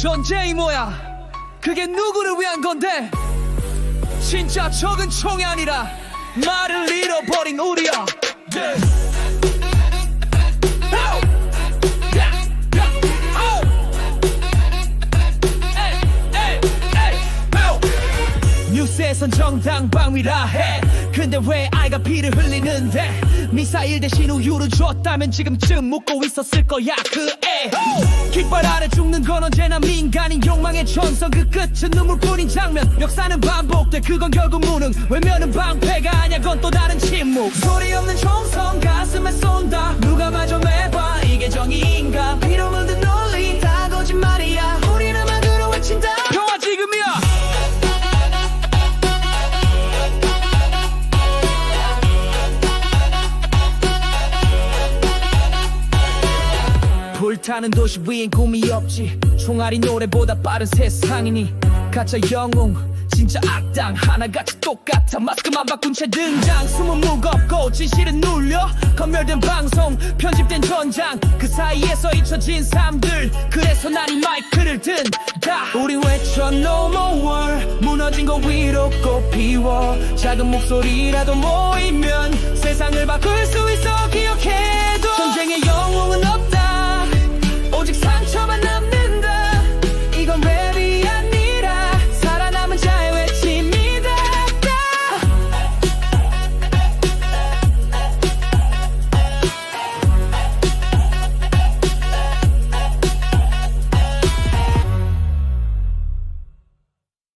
전쟁이 뭐야? 그게 누구를 위한 건데? 진짜 적은 총이 아니라 말을 잃어버린 우리야. Yeah. 뉴스에선 정당 방위라 해. 근데 왜 아이가 피를 흘리는데? 미사일 대신 우유를 줬다면 지금쯤 묻고 있었을 거야 그애. 깃발 아래 죽는 건 언제나 민간인 욕망의 전선. 그 끝은 눈물뿐인 장면. 역사는 반복돼. 그건 결국 무능. 외면은 방패가 아냐 그건 또 다른 침묵. 소리 없는 총성 가슴에 쏜 불타는 도시 위엔 꿈이 없지. 총알이 노래보다 빠른 세상이니. 가짜 영웅 진짜 악당. 하나같이 똑같아. 마스크만 바꾼 채 등장. 숨은 무겁고 진실은 눌려. 검열된 방송 편집된 전장. 그 사이에서 잊혀진 삶들. 그래서 난 이 마이크를 든다. 우리 외쳐 No more. war 무너진 거 위로 꽃 피워. 작은 목소리라도 모이면 세상을 바꿀 수